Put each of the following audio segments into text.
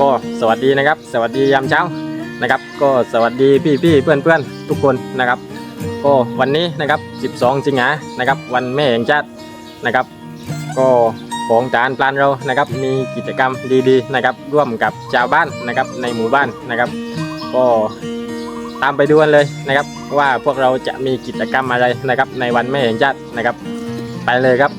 ก็สวัสดีนะครับ สวัสดียามเช้านะครับ ก็สวัสดีพี่พี่เพื่อนเพื่อนทุกคนนะครับ ก็วันนี้นะครับ 12 สิงหานะครับ วันแม่แห่งชาตินะครับ ก็ของจานปลานเรานะครับ มีกิจกรรมดีๆนะครับ ร่วมกับชาวบ้านนะครับในหมู่บ้านนะครับ ก็ตามไปดูกันเลยนะครับ ว่าพวกเราจะมีกิจกรรมอะไรนะครับ ในวันแม่แห่งชาตินะครับ ไปเลยครับ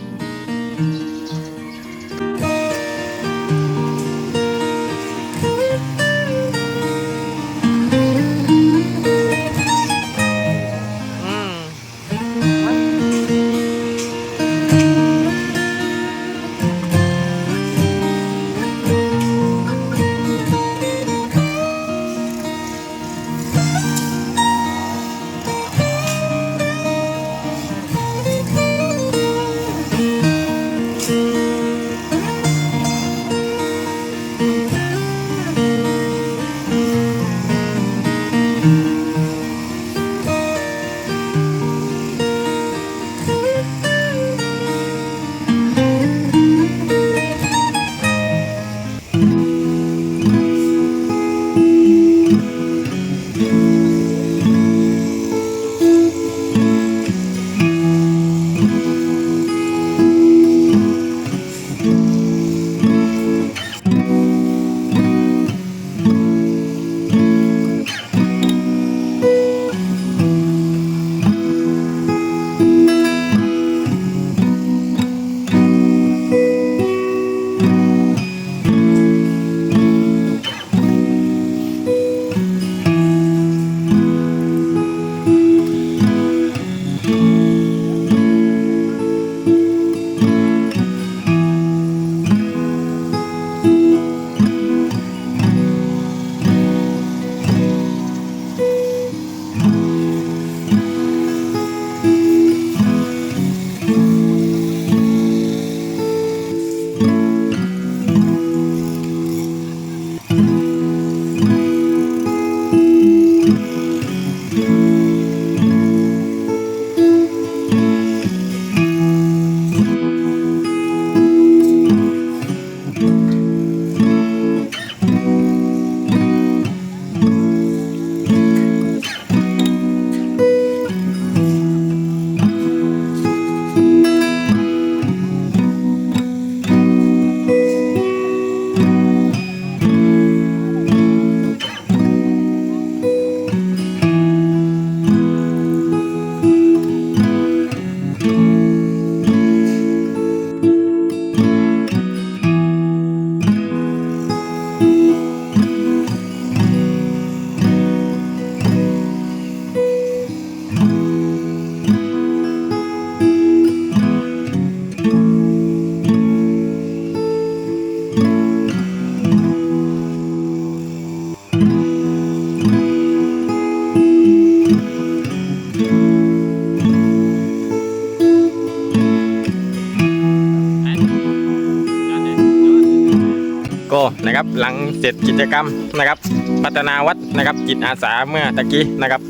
กนะครับหลังเสร็จกิจกรรมนะครับ พัฒนาวัดนะครับจิตอาสาเมื่อตะกี้นะครับ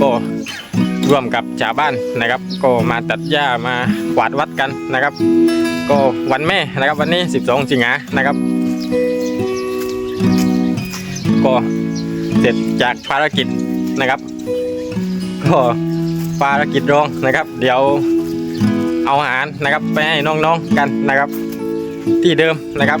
ก็ร่วมกับชาวบ้านนะครับ ก็มาตัดหญ้ามากวาดวัดกันนะครับ ก็วันแม่นะครับวันนี้ 12 สิงหานะครับ ก็เสร็จจากภารกิจนะครับ ก็ภารกิจรองนะครับ เดี๋ยวเอาอาหารนะครับไปให้น้องๆกันนะครับ ที่เดิมนะครับ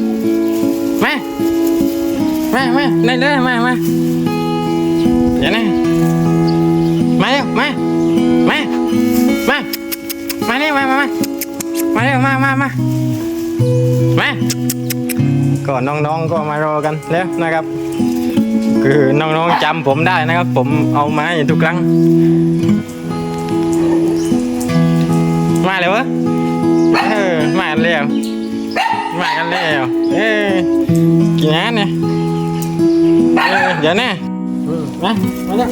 มามาได้เลยมามาเดี๋ยนะมาเร็วมามามามาเร็วมามามามาเร็วมามามามาก่อนน้องๆก็มารอกันแล้วนะครับ คือน้องๆจำผมได้นะครับ ผมเอามาอย่ทุกครั้ง มาเลยวะเออมาแล้วมากันแล้วเอ้ยกี่งานเนี่ย jane, eh. ya. Nah, mana?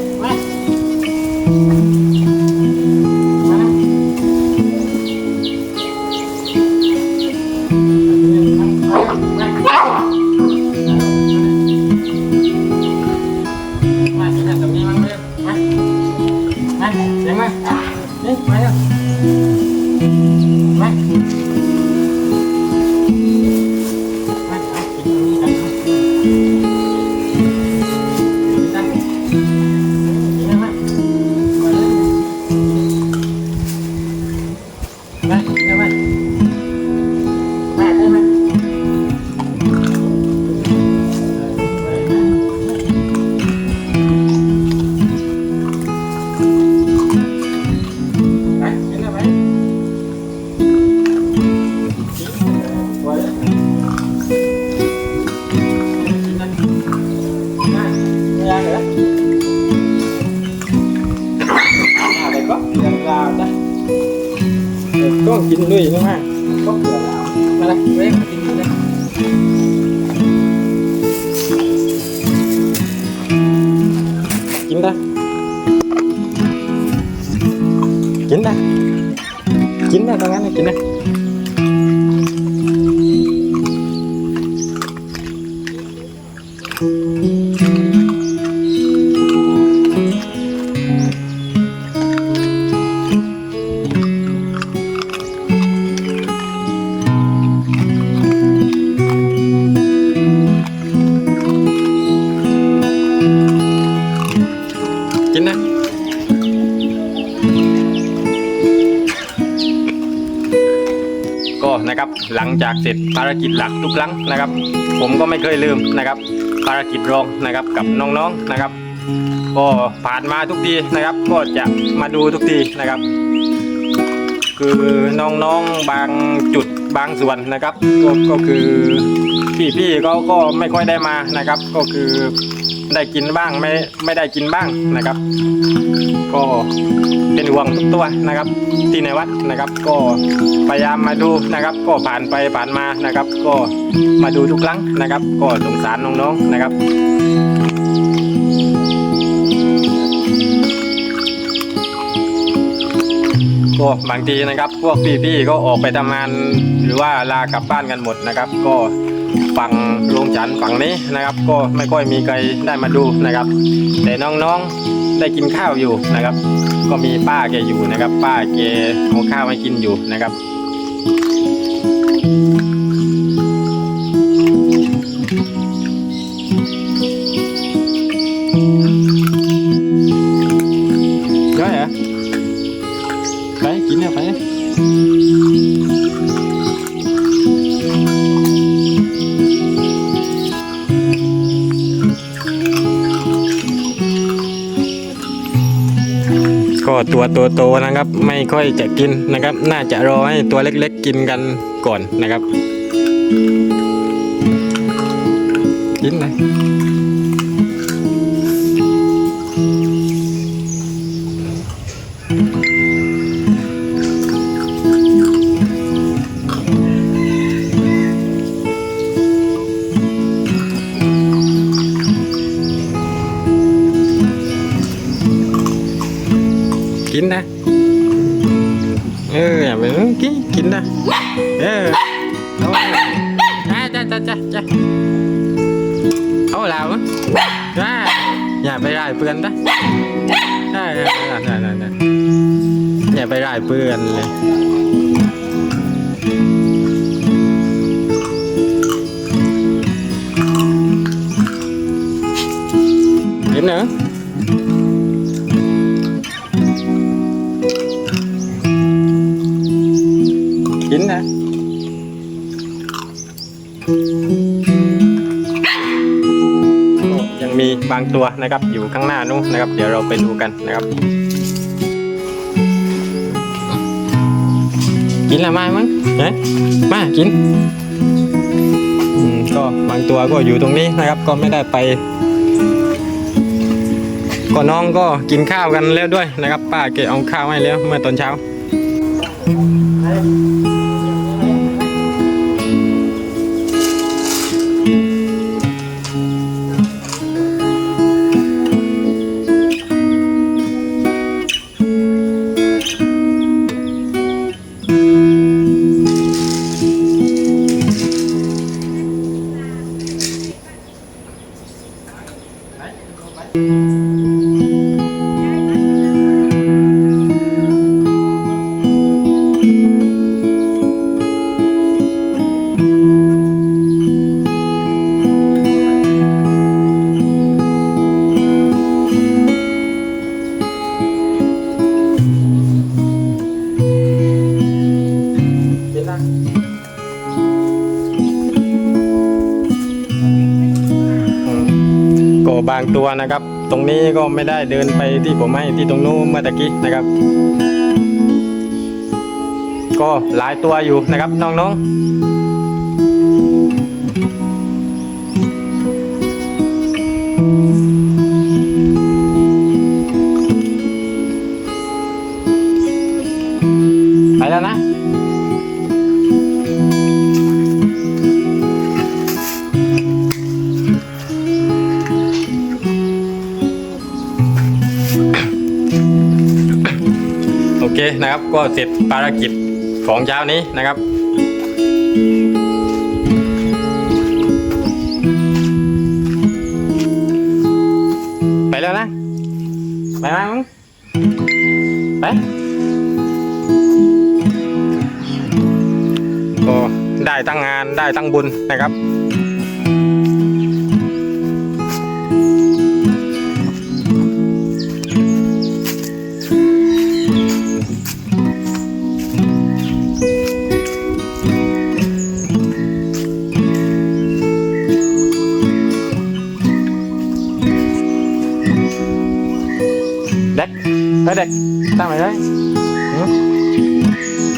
chín đó chín đó chín đó con ngắn nó chín đó จากเสร็จภารกิจหลักทุกครั้งนะครับ ผมก็ไม่เคยลืมนะครับ ภารกิจรองนะครับกับน้องๆนะครับ ก็ผ่านมาทุกทีนะครับ ก็จะมาดูทุกทีนะครับ คือน้องๆบางจุดบางส่วนนะครับ ก็ก็คือพี่ๆเขาก็ไม่ค่อยได้มานะครับ ก็คือ ได้กินบ้างไม่ไม่ได้กินบ้างนะครับ ก็เป็นห่วงทุกตัวนะครับ ที่ในวัดนะครับ ก็พยายามมาดูนะครับ ก็ผ่านไปผ่านมานะครับ ก็มาดูทุกครั้งนะครับ ก็สงสารน้องๆนะครับก็บางทีนะครับ พวกพี่ๆก็ออกไปทำงาน หรือว่าลากลับบ้านกันหมดนะครับ ก็ ฝั่งโรงจันฝั่งนี้นะครับ ก็ไม่ค่อยมีใครได้มาดูนะครับ แต่น้องๆได้กินข้าวอยู่นะครับ ก็มีป้าแกอยู่นะครับ ป้าแกเอาข้าวมากินอยู่นะครับ ก็ตัวโตๆนะครับ ไม่ค่อยจะกินนะครับ น่าจะรอให้ตัวเล็กๆกินกันก่อนนะครับ กินเลย กินกินนะเออเอาจ้าจ้าจ้าจ้าเอาแล้วมั้งจ้าอย่าไปร่ายเพื่อนนะได้ได้ได้ได้ได้อย่าไปร่ายเพื่อนเลยกินเนอะ บางตัวนะครับ อยู่ข้างหน้านู้นนะครับ เดี๋ยวเราไปดูกันนะครับ กินละมามั้งเนะมากินอืมก็บางตัวก็อยู่ตรงนี้นะครับ ก็ไม่ได้ไปก็น้องก็กินข้าวกันแล้วด้วยนะครับ ป้าเกเอาข้าวให้แล้วเมื่อตอนเช้า ตัวนะครับ ตรงนี้ก็ไม่ได้เดินไปที่ผมให้ที่ตรงนู้นเมื่อตะกี้นะครับ ก็หลายตัวอยู่นะครับน้องๆไปแล้วนะ นะครับ ก็เสร็จภารกิจของเช้านี้นะครับไปแล้วนะ ไปไหมมึงไปก็ได้ตั้งงานได้ตั้งบุญนะครับ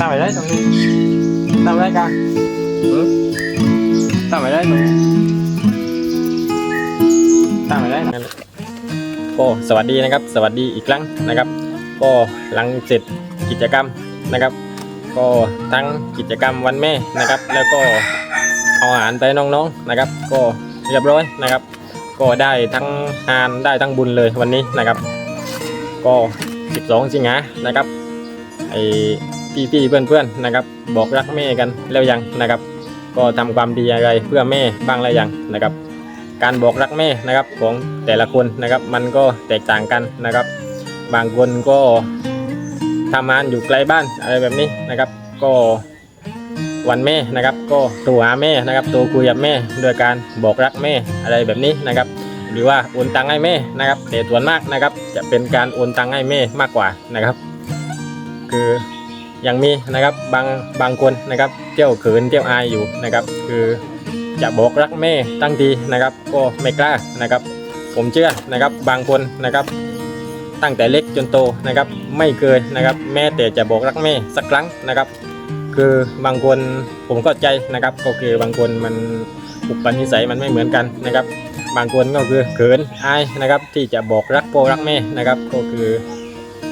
งไปได้ตรงนี้ตั้งไปได้นั่นแหละก็สวัสดีนะครับ สวัสดีอีกครั้งนะครับ ก็หลังเสร็จกิจกรรมนะครับ ก็ทั้งกิจกรรมวันแม่นะครับ แล้วก็เอาอาหารไปน้องๆนะครับ ก็เรียบร้อยนะครับ ก็ได้ทั้งงานได้ทั้งบุญเลยวันนี้นะครับ ก็ 12 สิงหานะครับไอพี่พี่เพื่อนเพื่อนนะครับ บอกรักแม่กันแล้วยังนะครับ ก็ทำความดีอะไรเพื่อแม่บ้างแล้วยังนะครับ การบอกรักแม่นะครับของแต่ละคนนะครับ มันก็แตกต่างกันนะครับ บางคนก็ทำงานอยู่ไกลบ้านอะไรแบบนี้นะครับ ก็วันแม่นะครับ ก็โทรหาแม่นะครับโทรคุยกับแม่โดยการบอกรักแม่อะไรแบบนี้นะครับ หรือว่าโอนตังให้แม่นะครับ แต่ส่วนมากนะครับจะเป็นการโอนตังให้แม่มากกว่านะครับ คือยังมีนะครับบางบางคนนะครับเที่ยวเขินเที่ยวอายอยู่นะครับ คือจะบอกรักแม่ตั้งทีนะครับ ก็ไม่กล้านะครับ ผมเชื่อนะครับบางคนนะครับ ตั้งแต่เล็กจนโตนะครับ ไม่เคยนะครับ แม้แต่จะบอกรักแม่สักครั้งนะครับ คือบางคนผมเข้าใจนะครับ ก็คือบางคนมันอุปนิสัยมันไม่เหมือนกันนะครับ บางคนก็คือเขินอายนะครับที่จะบอกรักพ่อรักแม่นะครับ ก็คือ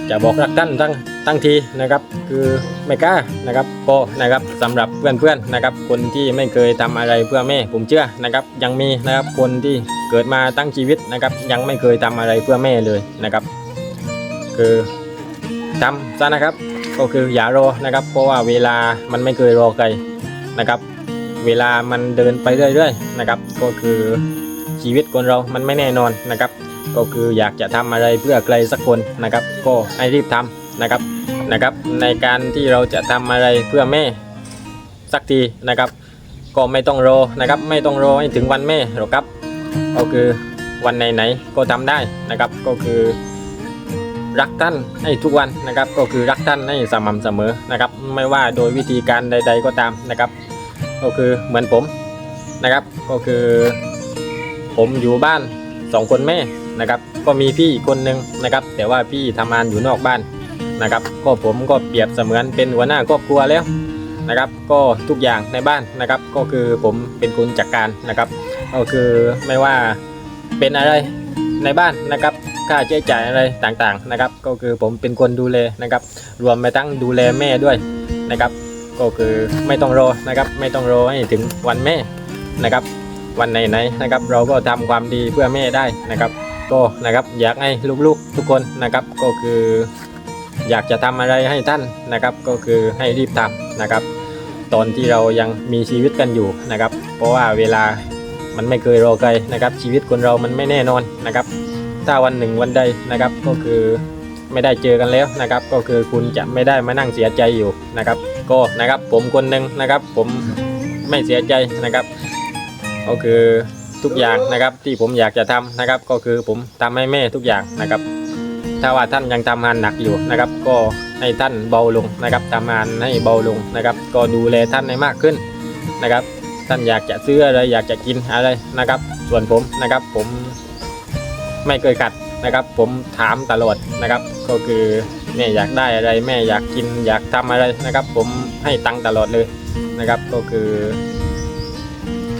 จะบอกรักท่านทั้งทั้งทีนะครับ คือไม่กล้านะครับก็นะครับสำหรับเพื่อนๆนะครับ คนที่ไม่เคยทำอะไรเพื่อแม่ผมเชื่อนะครับ ยังมีนะครับคนที่เกิดมาตั้งชีวิตนะครับ ยังไม่เคยทำอะไรเพื่อแม่เลยนะครับ คือทำซะนะครับ ก็คืออย่ารอนะครับ เพราะว่าเวลามันไม่เคยรอใครนะครับ เวลามันเดินไปเรื่อยๆนะครับ ก็คือ ชีวิตคนเรามันไม่แน่นอนนะครับ ก็คืออยากจะทำอะไรเพื่อใครสักคนนะครับ ก็ให้รีบทำนะครับนะครับ ในการที่เราจะทำอะไรเพื่อแม่สักทีนะครับ ก็ไม่ต้องรอนะครับ ไม่ต้องรอให้ถึงวันแม่หรอกครับ ก็คือวันไหนๆก็ทำได้นะครับ ก็คือรักท่านให้ทุกวันนะครับ ก็คือรักท่านให้สม่ำเสมอนะครับ ไม่ว่าโดยวิธีการใด ๆก็ตามนะครับ ก็คือเหมือนผมนะครับ ก็คือ ผมอยู่บ้านสองคนแม่นะครับ ก็มีพี่อีกคนนึงนะครับ แต่ว่าพี่ทำงานอยู่นอกบ้านนะครับ ก็ผมก็เปรียบเสมือนเป็นหัวหน้าครอบครัวแล้วนะครับ ก็ทุกอย่างในบ้านนะครับ ก็คือผมเป็นคนจัดการนะครับ ก็คือไม่ว่าเป็นอะไรในบ้านนะครับ ค่าใช้จ่ายอะไรต่างๆนะครับ ก็คือผมเป็นคนดูแลนะครับ รวมไปทั้งดูแลแม่ด้วยนะครับ ก็คือไม่ต้องรอนะครับ ไม่ต้องรอให้ถึงวันแม่นะครับ วันไหนๆนะครับ เราก็ทำความดีเพื่อแม่ได้นะครับ ก็นะครับอยากให้ลูกๆทุกคนนะครับก็คือ อยากจะทำอะไรให้ท่านนะครับ ก็คือให้รีบทำนะครับ ตอนที่เรายังมีชีวิตกันอยู่นะครับ เพราะว่าเวลามันไม่เคยรอใครนะครับ ชีวิตคนเรามันไม่แน่นอนนะครับ ถ้าวันหนึ่งวันใดนะครับก็คือไม่ได้เจอกันแล้วนะครับ ก็คือคุณจะไม่ได้มานั่งเสียใจอยู่นะครับ ก็นะครับผมคนหนึ่งนะครับ ผมไม่เสียใจนะครับ ก็คือทุกอย่างนะครับที่ผมอยากจะทำนะครับ ก็คือผมทำให้แม่ทุกอย่างนะครับ ถ้าว่าท่านยังทำงานหนักอยู่นะครับ ก็ให้ท่านเบาลงนะครับทำงานให้เบาลงนะครับ ก็ดูแลท่านให้มากขึ้นนะครับ ท่านอยากจะซื้ออะไรอยากจะกินอะไรนะครับ ส่วนผมนะครับผมไม่เคยขัดนะครับ ผมถามตลอดนะครับ ก็คือแม่อยากได้อะไรแม่อยากกินอยากทำอะไรนะครับ ผมให้ตังตลอดเลยนะครับ ก็คือ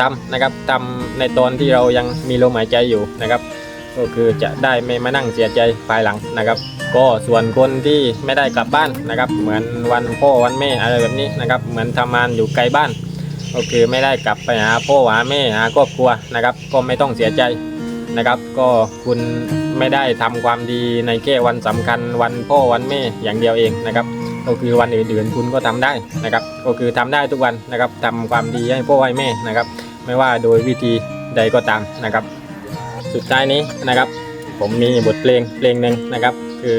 ทำนะครับทำในตอนที่เรายังมีลมหายใจอยู่นะครับ ก็คือจะได้ไม่มานั่งเสียใจภายหลังนะครับ ก็ส่วนคนที่ไม่ได้กลับบ้านนะครับ เหมือนวันพ่อวันแม่อะไรแบบนี้นะครับ เหมือนทำงานอยู่ไกลบ้าน ก็คือไม่ได้กลับไปหาพ่อหาแม่หาครอบครัวนะครับ ก็ไม่ต้องเสียใจนะครับ ก็คุณไม่ได้ทำความดีในแค่วันสำคัญวันพ่อวันแม่อย่างเดียวเองนะครับก็คือวันอื่นๆคุณก็ทำได้นะครับ ก็คือทำได้ทุกวันนะครับทำความดีให้พ่อให้แม่นะครับ ไม่ว่าโดยวิธีใดก็ตามนะครับ สุดท้ายนี้นะครับ ผมมีบทเพลงเพลงหนึ่งนะครับ คือ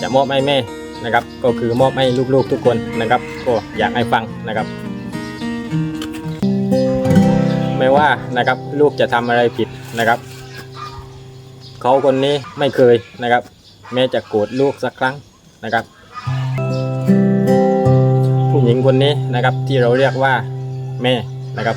จะมอบให้แม่นะครับ ก็คือมอบให้ลูกๆทุกคนนะครับ ก็อยากให้ฟังนะครับ ไม่ว่านะครับลูกจะทำอะไรผิดนะครับเขาคนนี้ไม่เคยนะครับ แม่จะโกรธลูกสักครั้งนะครับ ผู้หญิงคนนี้นะครับที่เราเรียกว่าแม่นะครับ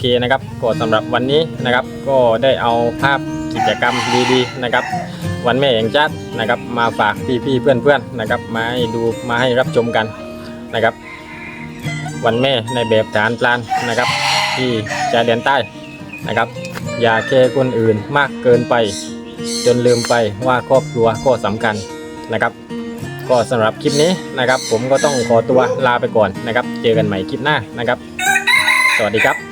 เคนะครับก็สำหรับวันนี้นะครับ ก็ได้เอาภาพกิจกรรมดีๆนะครับ วันแม่แห่งชาตินะครับ มาฝากพี่ๆเพื่อนๆนะครับ มาให้ดูมาให้รับชมกันนะครับ วันแม่ในแบบฐานปลานนะครับ ที่ชายแดนใต้นะครับ อย่าแคร์คนอื่นมากเกินไป จนลืมไปว่าครอบครัวก็สำคัญนะครับก็สำหรับคลิปนี้นะครับ ผมก็ต้องขอตัวลาไปก่อนนะครับ เจอกันใหม่คลิปหน้านะครับ สวัสดีครับ